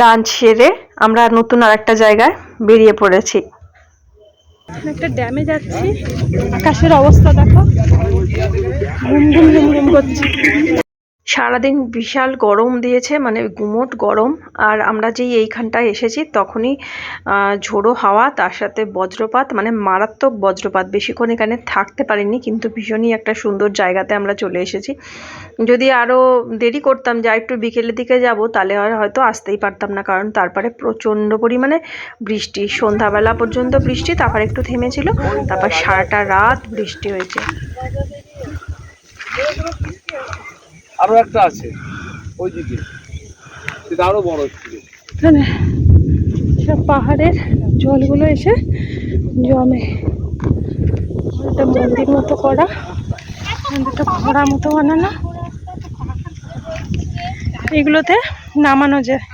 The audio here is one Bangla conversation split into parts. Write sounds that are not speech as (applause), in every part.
লাঞ্চ সেরে আমরা নতুন আর একটা জায়গায় বেরিয়ে পড়েছি। একটা ড্যামে যাচ্ছি। আকাশের অবস্থা দেখো। ঘুম ঘুম ঘুম ঘুম করছে। সারাদিন বিশাল গরম দিয়েছে মানে গুমোট গরম। আর আমরা যেই এইখানটায় এসেছি, তখনই ঝোড়ো হাওয়া, তার সাথে বজ্রপাত মানে মারাত্মক বজ্রপাত। বেশিক্ষণ এখানে থাকতে পারিনি, কিন্তু ভীষণই একটা সুন্দর জায়গাতে আমরা চলে এসেছি। যদি আরও দেরি করতাম, যা একটু বিকেলের দিকে যাব, তাহলে আর হয়তো আসতেই পারতাম না, কারণ তারপরে প্রচণ্ড পরিমাণে বৃষ্টি। সন্ধ্যাবেলা পর্যন্ত বৃষ্টি, তারপর একটু থেমেছিল, তারপর সারাটা রাত বৃষ্টি হয়েছে। আরও একটা আছে ওইদিকে। সেটা আরও বড় ছিল। এখানে সব পাহাড়ের জলগুলো এসে জমে। একটা মন্দির মতো করা। মন্দিরটা ঘোড়া মতো বানানো। এগুলোতে নামানো যায়।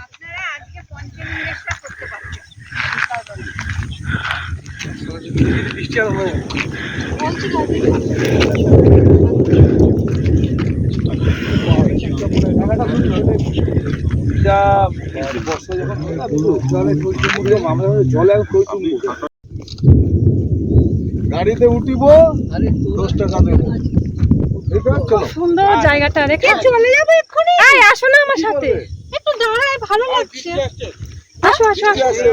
বৃষ্টি আরও বর্ষা যখন না, পুরো জলে টইটুম্বুর আমরা জলে এখন গাড়িতে উঠিব দশ টাকা দেবো। সুন্দর জায়গাটা রেখে চলে যাব এক্ষুনি। আসো না আমার সাথে। একটু দাঁড়ায় ভালো লাগছে। আসো আসো আসো।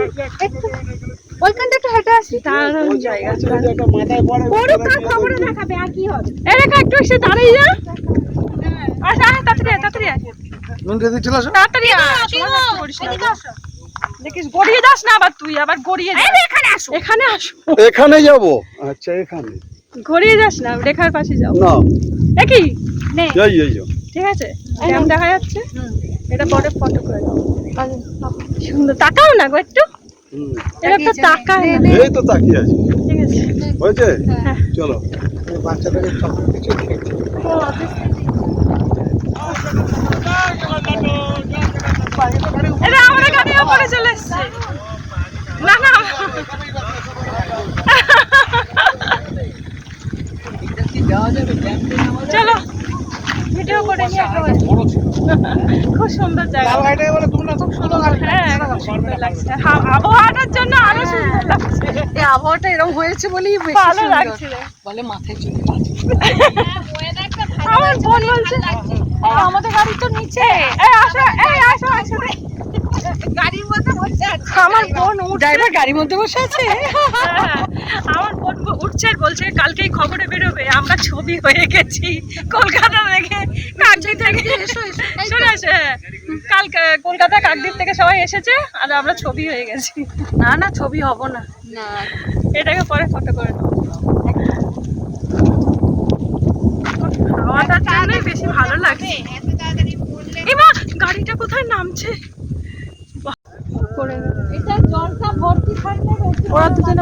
ওইখানটা একটু হেঁটে আসি। দারুণ জায়গা। মাথায় পড়ে বড় কাক খবরে দেখাবে আর কি হবে? এই একটু এসে দাঁড়িয়ে যা। আসো আয় তাড়াতাড়ি আয়, তাড়াতাড়ি চলে আসো। তাড়াতাড়ি না। দেখিস গড়িয়ে যাস না আবার তুই আবার গড়িয়ে যাস এখানে আসো। এখানে আসো। এখানে যাব? আচ্ছা এখানে। গড়িয়ে যাস না রেখার পাশে যাও। না। একই এই এই যাও। ঠিক আছে? কেমন দেখা যাচ্ছে? এটা পরে ফটো করে দাও। সুন্দর। তাকাও না গো একটু। এটা তো তাকায় না। এই তো তাকিয়ে আছে। ঠিক আছে। হয়েছে? হ্যাঁ। চলো। বাচ্চাটাকে চকলেট কিছু এটা আমাদের গাড়ি ওপরে চলে এসছে। না না। চলো ভিডিও করে নিয়ে খুব সুন্দর জায়গা। হ্যাঁ আবহাওয়াটার জন্য আরও সুন্দর লাগছে। এই আবহাওয়াটা এরকম হয়েছে বলেই ভালো লাগছে। বলে মাথায় চলে। আমার বোন বলছে "এই, আমাদের গাড়ি তো নিচে। এই আসো এই আসো আসো গাড়ির মধ্যে বসে আছে। আমার বোন ড্রাইভার গাড়ির মধ্যে বসে আছে? হ্যাঁ, আমার বোন উঠছে বলছে কালকেই খবরে বেরোবে। আমরা ছবি হয়ে গেছি। কলকাতা থেকে কাকদ্বীপ থেকে শুনে আসে। কালকে কলকাতা কাকদ্বীপ থেকে সবাই এসেছে আর আমরা ছবি হয়ে গেছি। না না ছবি হব না। না এটাকে পরে ফটো করে নেব হাওয়াটার জন্য বেশি ভালো লাগছে এবার গাড়িটা কোথায় নামছে বাহ, করে নেব। এটা জলটা ভর্তি থাকলে ওরা দুজনে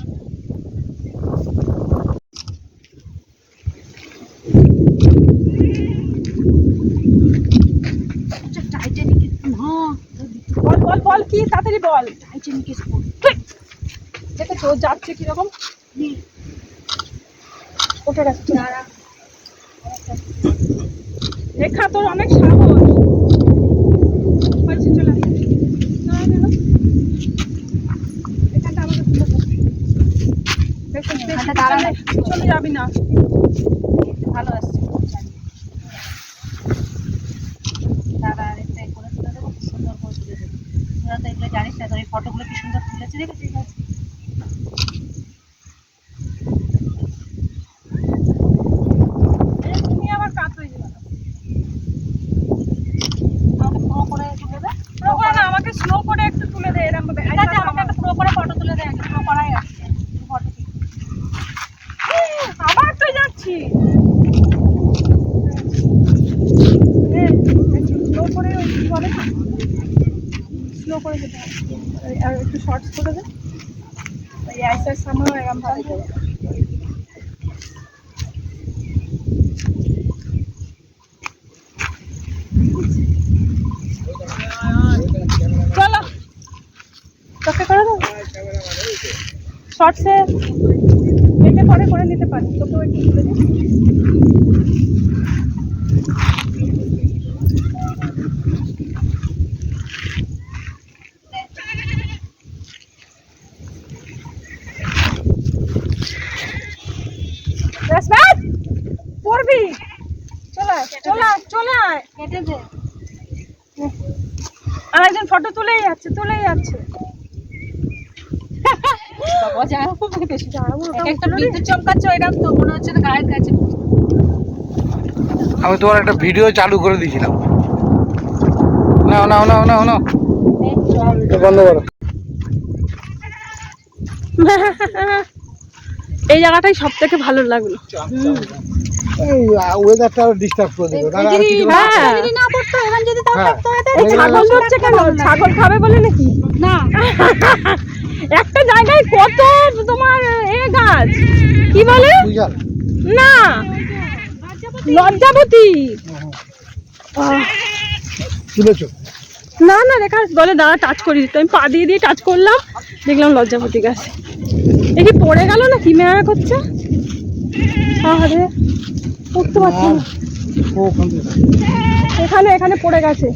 কি? তাড়াতাড়ি বল। টাইটানিক স্পোর্ট দেখেছ? যাচ্ছে কীরকম? গেছে দাঁড়া। রেখা তোর অনেক সাহস। চলে। চলে আয় গেল। এখানটা আমাকে তুলে দে। বেশি- বেশি এখানটা দাঁড়ালে। পিছনে- পিছনে যাবি না ভালো আসছে দাঁড়া আরেকটা করে তুলে দেবো খুব সুন্দর করে তুলে দেবো তোরা তো এগুলো জানিস না তোর এই ফটোগুলো কি সুন্দর তুলেছে দেখেছিস এই তুমি আবার কাত হয়ে যাবে আমাকে প্রো করে তুলে দে স্লো করে না আমাকে স্লো করে একটু তুলে দে এরকম ভাবে ঠিক আছে আমাকে একটা প্রো করে ফটো তুলে দে একটা প্রো করাই আসছে ফটো আবার তো যাচ্ছি স্লো করে ওই কি বলে স্লো করে যেতে হবে। এই আর একটু শর্টস করে দে দেবে চলো, তোকে করে দাও শর্টসে এটা পরে করে নিতে পারি তোকেও একটু দিই। পড়বি চলে চলে চলে আয়। কেটে দে। আর একজন ফটো তুলেই যাচ্ছে তুলেই যাচ্ছে। বাবা যা বেশি দাঁড়াবো এক একটা বিদ্যুৎ চমকাচ্ছে এরকম তো হচ্ছে না গায়ের কাছে। আমি তোমার একটা ভিডিও চালু করে দিয়েছিলাম। নাও নাও নাও বন্ধ করো। এই জায়গাটাই সব থেকে ভালো লাগল। ওয়েদারটা ডিস্টার্ব করে দিবে দাঁড়া, আর কিছু না। হ্যাঁ যদি না পড়তো এমন যদি তাও হ্যাঁ। থাকতো এই ছাগল ধরছে কেন? ছাগল খাবে বলে নাকি? না। (laughs) একটা জায়গায় কত তোমার এ গাছ? কি বলে? না। লজ্জাবতী। তুলেছো? না না রেখা বলে দাঁড়া টাচ করি। তো আমি পা দিয়ে দিয়ে টাচ করলাম দেখলাম লজ্জাপতি গাছ। এ কি পড়ে গেল না কি মেয়া করছে? আরে উঠতে পারছি না। এখানে এখানে পড়ে গেছে।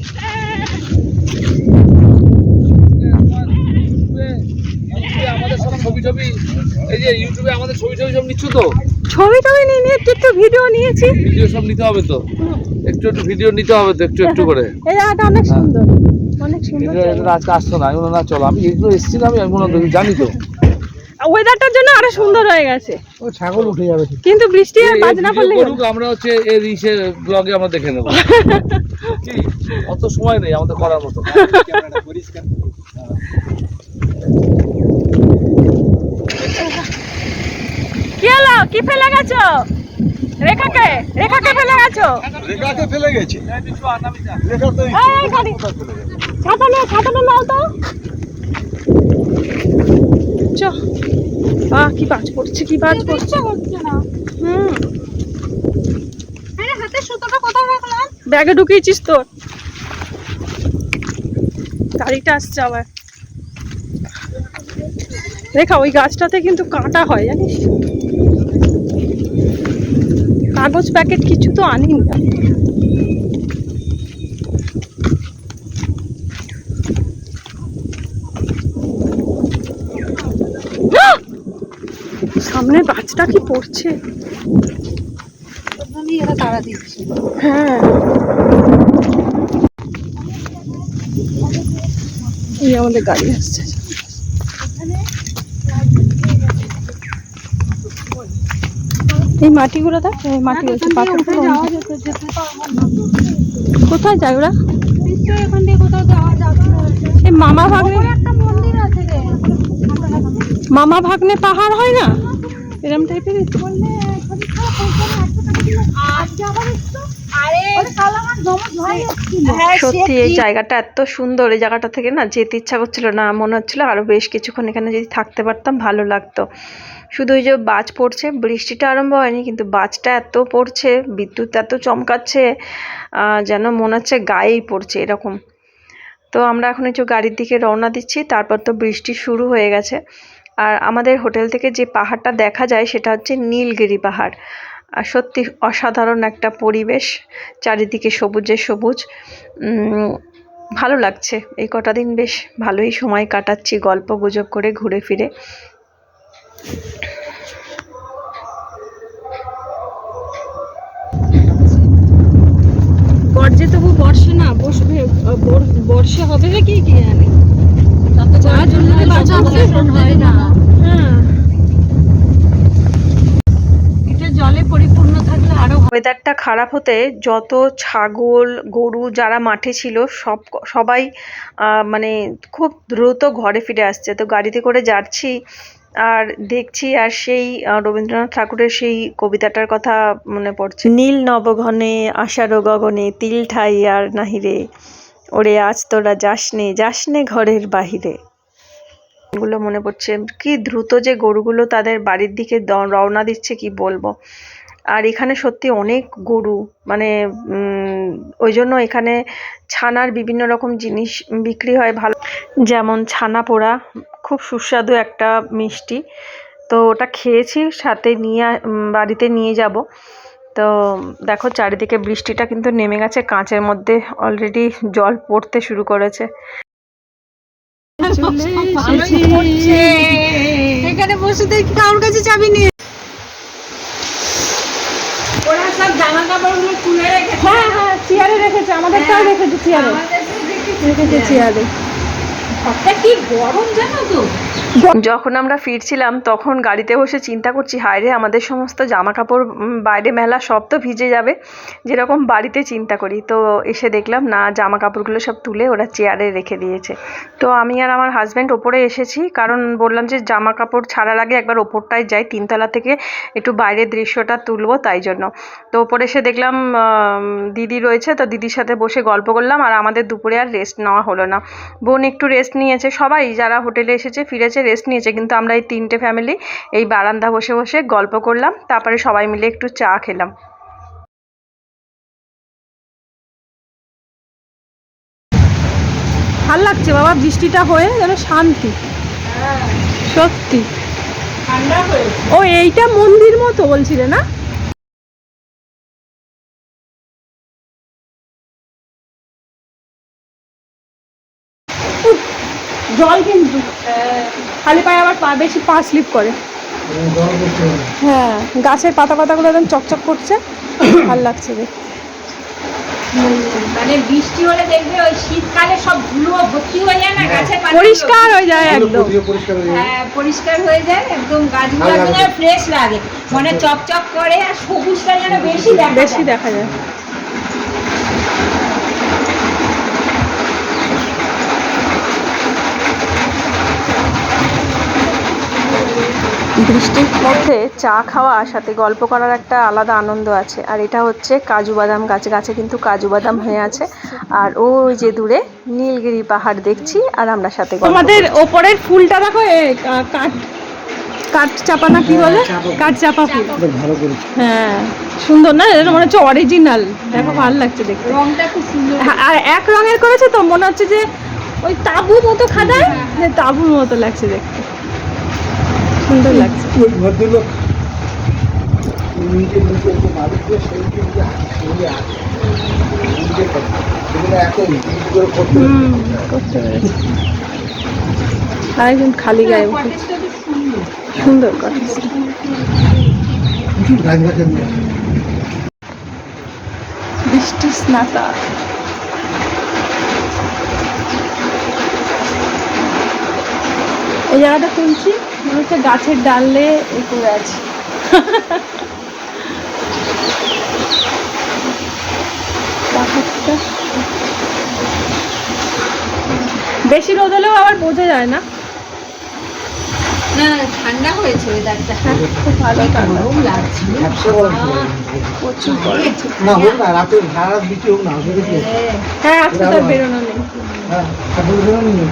ছবি টবি এই যে ইউটিউবে আমাদের ছবি টবি সব নিচ্ছ তো ছবি টবি নিয়ে নিয়ে একটু একটু ভিডিও নিয়েছি। ভিডিও সব নিতে হবে তো একটু একটু ভিডিও নিতে হবে তো একটু একটু করে এই জায়গাটা অনেক সুন্দর। অনেক সুন্দর এগুলো এগুলো আজকে আসতো না আমি না চলো। আমি এগুলো এসেছিলাম আমি মনে জানি তো। ওয়েদারটার জন্য আরও সুন্দর হয়ে গেছে ও ছাগল উঠে যাবে কিন্তু বৃষ্টি আর এই বাজনা পড়লে করুক, আমরা হচ্ছে এর ইসে ব্লগে আমরা দেখে নেব কি অত সময় নেই আমাদের করার মতো কি হলো কি ফেলে গেছো রেখাকে রেখাকে ফেলে গেছো রেখাকে ফেলে গেছে রেখা তো এই ছাতা নে ছাতা নাও তো চ আহ কি বাজ পড়ছে কি বাজ পড়ছে? না। হুম। আরে হাতে সুতোটা কোথায় রাখলাম? ব্যাগে ঢুকিয়েছিস তো গাড়িটা আসছে আবার। রেখা ওই গাছটাতে কিন্তু কাঁটা হয় জানিস? কাগজ প্যাকেট কিছু তো আনিনি। গাছটা কি পড়ছে এরা তাড়া দিচ্ছে। হ্যাঁ। এই আমাদের গাড়ি আসছে। এই মাটিগুলো দেখ এই মাটি যেতে তো আমার কোথায় যায় ওরা? এই মামা ভাগ্নে একটা মন্দির আছে মামা ভাগ্নে পাহাড় হয় না? এরম টাইপের একটু এসেছিল সত্যি এই জায়গাটা এত সুন্দর এই জায়গাটা থেকে না যেতে ইচ্ছা করছিল না মনে হচ্ছিল আরও বেশ কিছুক্ষণ এখানে যদি থাকতে পারতাম ভালো লাগতো। শুধু ওই যে বাজ পড়ছে বৃষ্টিটা আরম্ভ হয়নি কিন্তু বাজটা এত পড়ছে বিদ্যুৎ এত চমকাচ্ছে যেন মনে হচ্ছে গায়েই পড়ছে এরকম। তো আমরা এখন একটু গাড়ির দিকে রওনা দিচ্ছি তারপর তো বৃষ্টি শুরু হয়ে গেছে। আর আমাদের হোটেল থেকে যে পাহাড়টা দেখা যায় সেটা হচ্ছে নীলগিরি পাহাড়। আর সত্যি অসাধারণ একটা পরিবেশ, চারিদিকে সবুজে সবুজ। ভালো লাগছে। এই কটা দিন বেশ ভালোই সময় কাটাচ্ছি গল্প গুজব করে ঘুরে ফিরে। গর্জে তবু বর্ষে না বসবে বর্ষে হবে না কি কি জানি। যা জন্য বাঁচা হয় না এটা জলে পরিপূর্ণ থাকলে আরও ওয়েদারটা খারাপ হতে যত ছাগল গরু যারা মাঠে ছিল সব সবাই মানে খুব দ্রুত ঘরে ফিরে আসছে। তো গাড়িতে করে যাচ্ছি আর দেখছি আর সেই রবীন্দ্রনাথ ঠাকুরের সেই কবিতাটার কথা মনে পড়ছে। নীল নবঘনে আষাঢ় গগনে তিল ঠাই আর নাহিরে ওরে আজ তোরা যাসনে যাসনে ঘরের বাহিরে। এগুলো মনে পড়ছে। কি দ্রুত যে গরুগুলো তাদের বাড়ির দিকে রওনা দিচ্ছে, কি বলব? আর এখানে সত্যি অনেক গরু মানে ওই জন্য এখানে ছানার বিভিন্ন রকম জিনিস বিক্রি হয় ভালো। যেমন ছানা পোড়া, খুব সুস্বাদু একটা মিষ্টি। তো ওটা খেয়েছি, সাথে নিয়ে বাড়িতে নিয়ে যাব। তো দেখো চারিদিকে বৃষ্টিটা কিন্তু নেমে গেছে, কাঁচের মধ্যে অলরেডি জল পড়তে শুরু করেছে। এখানে বসে দেখি কারোর কাছে চাবি নিয়ে ওরা সব জামা কাপড়গুলো তুলে রেখেছে হ্যাঁ হ্যাঁ চেয়ারে রেখেছে। আমাদেরটাও রেখেছে চেয়ারে রেখেছে। চেয়ারে। কি গরম জানো তো? যখন আমরা ফিরছিলাম, তখন গাড়িতে বসে চিন্তা করছি হায় রে আমাদের সমস্ত জামা কাপড় বাইরে মেলা সব তো ভিজে যাবে। যেরকম বাড়িতে চিন্তা করি, তো এসে দেখলাম, না জামা কাপড়গুলো সব তুলে ওরা চেয়ারে রেখে দিয়েছে। তো আমি আর আমার হাজব্যান্ড ওপরে এসেছি, কারণ বললাম যে জামা কাপড় ছাড়ার আগে একবার ওপরটায় যাই, তিনতলা থেকে একটু বাইরের দৃশ্যটা তুলবো তাই জন্য। তো ওপরে এসে দেখলাম দিদি রয়েছে, তো দিদির সাথে বসে গল্প করলাম, আর আমাদের দুপুরে আর রেস্ট নেওয়া হলো না। বোন একটু রেস্ট নিয়েছে, সবাই যারা হোটেলে এসেছে, ফিরেছে রেস্ট নিয়েছে। কিন্তু আমরা এই তিনটে ফ্যামিলি এই বারান্দা বসে বসে গল্প করলাম, তারপরে সবাই মিলে একটু চা খেলাম। ভালো লাগছে বাবা, বৃষ্টিটা হয়ে যেন শান্তি। সত্যি। ও, এইটা মন্দির মতো বলছিলে না? জল কিন্তু। খালি পায়ে আবার পা বেশি পা স্লিপ করে। হ্যাঁ গাছের পাতা পাতাগুলো একদম চকচক করছে। ভালো লাগছে দেখতে। মানে বৃষ্টি হলে দেখবে ওই শীতকালে সব ধুলো ভর্তি হয়ে যায় না গাছের পাতা পরিষ্কার হয়ে যায় একদম। হ্যাঁ পরিষ্কার হয়ে যায় একদম গাছগুলো যেন ফ্রেশ লাগে। মানে চকচক করে আর সবুজটা যেন বেশি বেশি দেখা যায়। বৃষ্টির মধ্যে চা খাওয়া সাথে গল্প করার একটা আলাদা আনন্দ আছে। আর এটা হচ্ছে কাজু বাদাম গাছ গাছে কিন্তু কাজু বাদাম হয়ে আছে। আর ওই যে দূরে নীলগিরি পাহাড় দেখছি আর আমরা সাথে তোমাদের ওপরের ফুলটা দেখো কাঠ কাঠ চাপা না কি বলে? কাঠ চাপা ফুল। হ্যাঁ সুন্দর না? এটা মনে হচ্ছে অরিজিনাল দেখো ভালো লাগছে দেখতে। রংটা খুব সুন্দর। হ্যাঁ, আর এক রঙের করেছে তো মনে হচ্ছে যে ওই তাবু মতো খাদায় তাবুর মতো লাগছে দেখতে। সুন্দর লাগছে। ভদ্রলোক। নিজে নিজে যে মালিক যে সেই কিন্তু সঙ্গে আছে নিজের সেগুলো এত করে করতে হুম করতে পেরেছে আরেকজন খালি গায়ে সুন্দর। সুন্দর কটেজটা বৃষ্টি স্নাতা। এই জায়গাটা তুলছি হচ্ছে গাছের ডালে আছে। বেশি রোদ হলেও আবার বোঝা যায় না। ঠান্ডা হয়েছে হ্যাঁ, খুব ভালো লাগছে। হ্যাঁ।, হ্যাঁ। আজকে তো বেরোনো নেই। হ্যাঁ, হয়ে হয়ে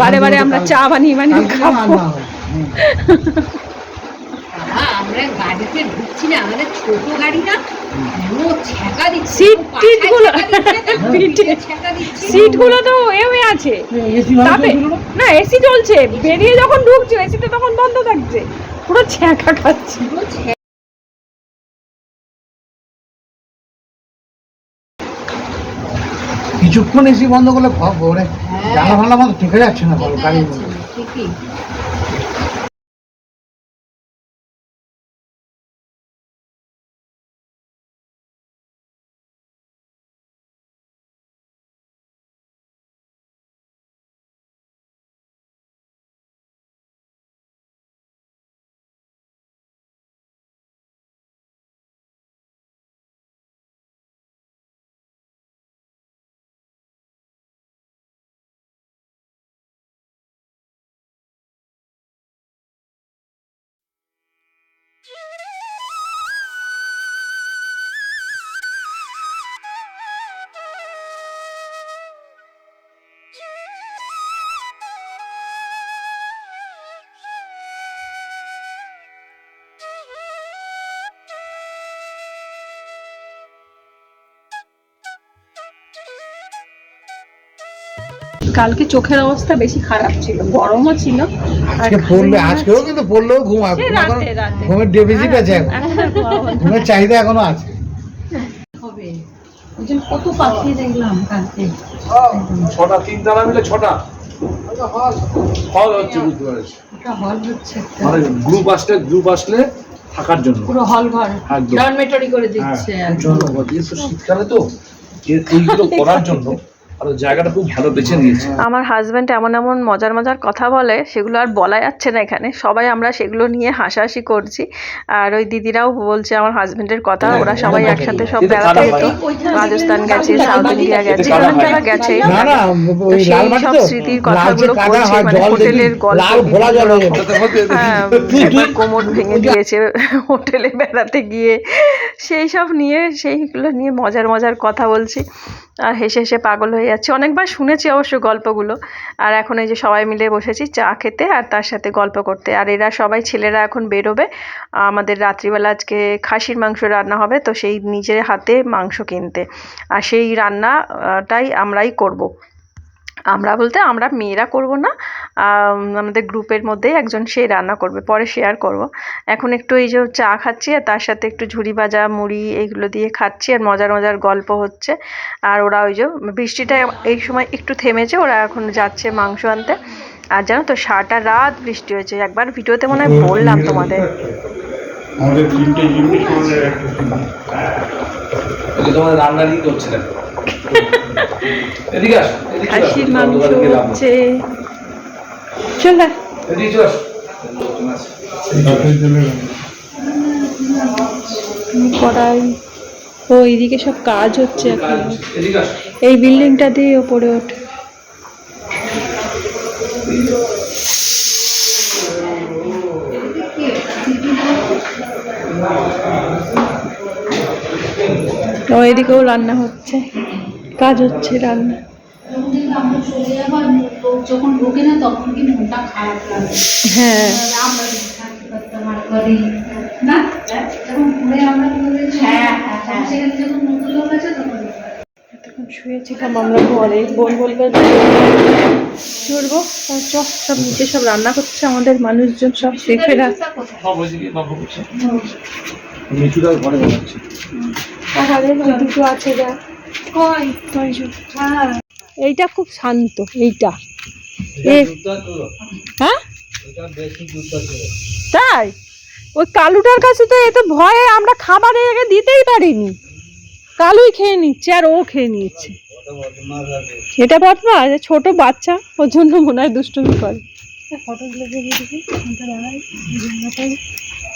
বারে বারে আমরা চা বানিয়ে বানিয়ে খাব না হয়। হুম। বাবা, আমরা গাড়িতে ঢুকছি না আমাদের ছোট গাড়ি না এমন ছ্যাঁকা দিচ্ছে সিট এরকম টিট পাখায়গুলো ছ্যাঁকা দিচ্ছে, (laughs) পিঠে ছ্যাঁকা দিচ্ছে। সিটগুলো তো এ হয়ে আছে? না এসি চলছে বেরিয়ে যখন ঢুকছে এসিতে তখন বন্ধ থাকছে পুরো ছ্যাঁকা খাচ্ছি পুরো ছ্যাঁকা। কিছুক্ষণ এসি বন্ধ করলে মানে হ্যাঁ। জানা ভালো মতো ঠেকে যাচ্ছে না বলো গাড়ি গাড়ির মধ্যে কালকে চোখের অবস্থা বেশি খারাপ ছিল গরমও ছিল। আজকে পড়লে আজকেও কিন্তু পড়লেও রাতে। ঘুমের ডেফিসিট আছে ঘুমাবো না। ঘুমের চাহিদা এখনও আছে। কত পাখি দেখলাম কালকে? ছটা তিন তারা মিলে ছটা। হল। হচ্ছে বুঝতে পারছি। হল হচ্ছে মানে গ্রুপ আসলে গ্রুপ আসলে থাকার জন্য। পুরো হল ঘর। ডরমেটরি করে হ্যাঁ, দিচ্ছে তো শীতকালে তো এইগুলো করার জন্য আর জায়গাটা খুব ভালো বেছে নিয়েছে। আমার হাজব্যান্ড এমন এমন মজার মজার কথা বলে সেগুলো আর বলা যাচ্ছে না এখানে। সবাই আমরা সেগুলো নিয়ে হাসাহাসি করছি। আর ওই দিদিরাও বলছে আমার হাজব্যান্ডের কথা ওরা সবাই একসাথে সব বেড়াতে যেত রাজস্থান গেছে সাউথ ইন্ডিয়া গেছে যেখানে গেছে। না না তো সেই সব স্মৃতির কথাগুলো বলছে মানে হোটেলের গল্প হয়ে। হ্যাঁ কোমর ভেঙে দিয়েছে হোটেলে বেড়াতে গিয়ে। সেই সব নিয়ে, সেইগুলো নিয়ে মজার মজার কথা বলছি। আর হেসে হেসে পাগল হয়ে যাচ্ছে। অনেকবার শুনেছি অবশ্য গল্পগুলো। আর এখন এই যে সবাই মিলে বসেছি চা খেতে আর তার সাথে গল্প করতে। আর এরা সবাই ছেলেরা এখন বেরোবে। আমাদের রাত্রিবেলা আজকে খাসির মাংস রান্না হবে, তো সেই নিজের হাতে মাংস কিনতে। আর সেই রান্নাটাই আমরাই করব। আমরা বলতে আমরা মেয়েরা করব না আমাদের গ্রুপের মধ্যেই একজন সে রান্না করবে পরে শেয়ার করব। এখন একটু এই যে চা খাচ্ছি আর তার সাথে একটু ঝুড়ি ভাজা মুড়ি এইগুলো দিয়ে খাচ্ছি আর মজার মজার গল্প হচ্ছে। আর ওরা ওই যে বৃষ্টিটা এই সময় একটু থেমেছে ওরা এখন যাচ্ছে মাংস আনতে। আর জানো তো সারাটা রাত বৃষ্টি হয়েছে। একবার ভিডিওতে মনে হয় বললাম তোমাদের। আমাদের তিনটে জিনিস তোমাদের রান্নারই করছে দেখো এদিকে আসো এদিকে চলে আসো। খাসির মাংস। হচ্ছে চল কড়াই ও এইদিকে সব কাজ হচ্ছে এখন। এই বিল্ডিংটা দিয়ে ওপরে ওঠে হ্যাঁ। সেখানে যখন নতুন লোক আছে তখন এতক্ষণ শুয়েছিলাম আমরা ঘরে। বোন বলবে চড়বো? চ সব নিচে সব রান্না করছে আমাদের মানুষজন সব শেফেরা মিঠুরা ঘরে বসেছে দুটো আছে যা। কই? ওই যে। এইটা খুব শান্ত এইটা। হ্যাঁ? তাই? ওই কালুটার কাছে তো এত ভয়ে আমরা খাবার আগে দিতেই পারিনি। কালুই খেয়ে নিচ্ছে আর ও খেয়ে নিচ্ছে এটা বদমা যে ছোট বাচ্চা ওর জন্য মনে হয় দুষ্টুমি করে। ফটোগুলো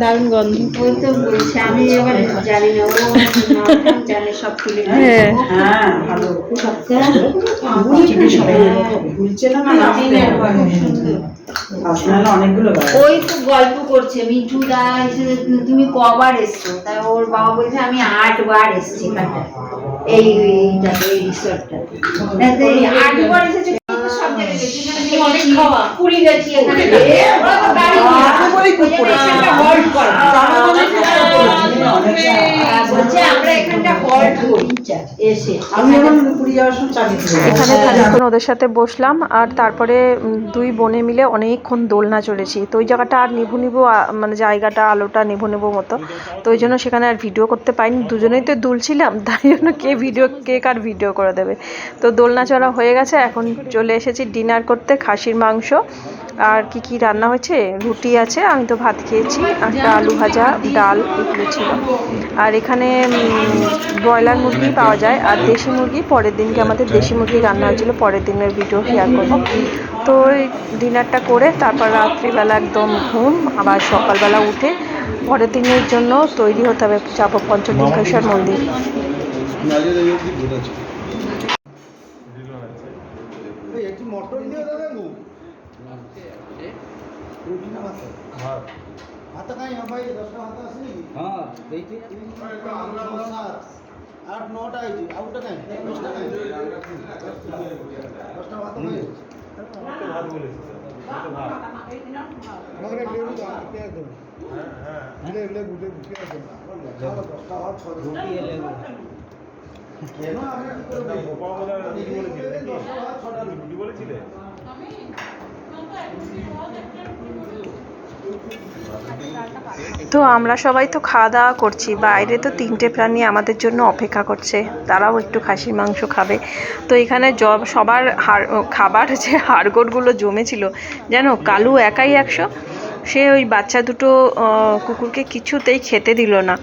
দারুণ গন্ধ। ওই তো বলছে আমি এবার জানি না ও জানে সব তুলে হ্যাঁ। হ্যাঁ ভালো। ছক্কা ভুলছে না মানে আপনারা অনেকগুলো ওই তো গল্প করছে মিঠু দা তুমি কবার এসছো? তাই ওর বাবা বলছে আমি আটবার এসছি। এই এইটাতে এই রিসর্টটাতে। আটবার এসেছে এখানে ওরা। হ্যাঁ, ওদের সাথে বসলাম আর তারপরে দুই বোনে মিলে অনেকক্ষণ দোলনা চলেছি তো ওই জায়গাটা আর নিভু নিভু মানে জায়গাটা আলোটা নিভু নিভু মতো তো ওই জন্য সেখানে আর ভিডিও করতে পারিনি দুজনেই তো দুলছিলাম তাই জন্য কে ভিডিও কে কার ভিডিও করে দেবে তো দোলনা চড়া হয়ে গেছে এখন চলে এসেছি ডিনার করতে খাসির মাংস। আর কি কি রান্না হয়েছে? রুটি আছে আমি তো ভাত খেয়েছি। একটা আলু ভাজা ডাল এগুলো ছিল। আর এখানে ব্রয়লার মুরগি পাওয়া যায়। আর দেশি মুরগি পরের দিনকে আমাদের দেশি মুরগি রান্না হয়েছিল। পরের দিনের ভিডিও শেয়ার করব। তো ওই ডিনারটা করে তারপর রাত্রিবেলা একদম ঘুম আবার সকালবেলা উঠে পরের দিনের জন্য তৈরি হতে হবে যাব পঞ্চলিঙ্গেশ্বর মন্দির। হ্যাঁ দেখি। আট নটা হয়েছে আউটটা নাই দশটা নাই দশটা পেঁয়াজ দেবো। হ্যাঁ দশটা দশটা রুটি বলেছিলে? তো আমরা সবাই তো খাওয়া দাওয়া করছি, বাইরে তো তিনটে প্রাণী আমাদের জন্য অপেক্ষা করছে, তারাও একটু খাসির মাংস খাবে। তো এখানে সবার খাবার যে হাড়গোড়গুলো জমেছিল যেন কালু একাই একশো, সে ওই বাচ্চা দুটো কুকুরকে কিছুতেই খেতে দিল না।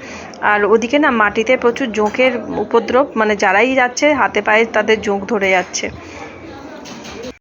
আর ওদিকে না মাটিতে প্রচুর জোঁকের উপদ্রব মানে যারাই যাচ্ছে, হাতে পায়ে তাদের জোঁক ধরে যাচ্ছে।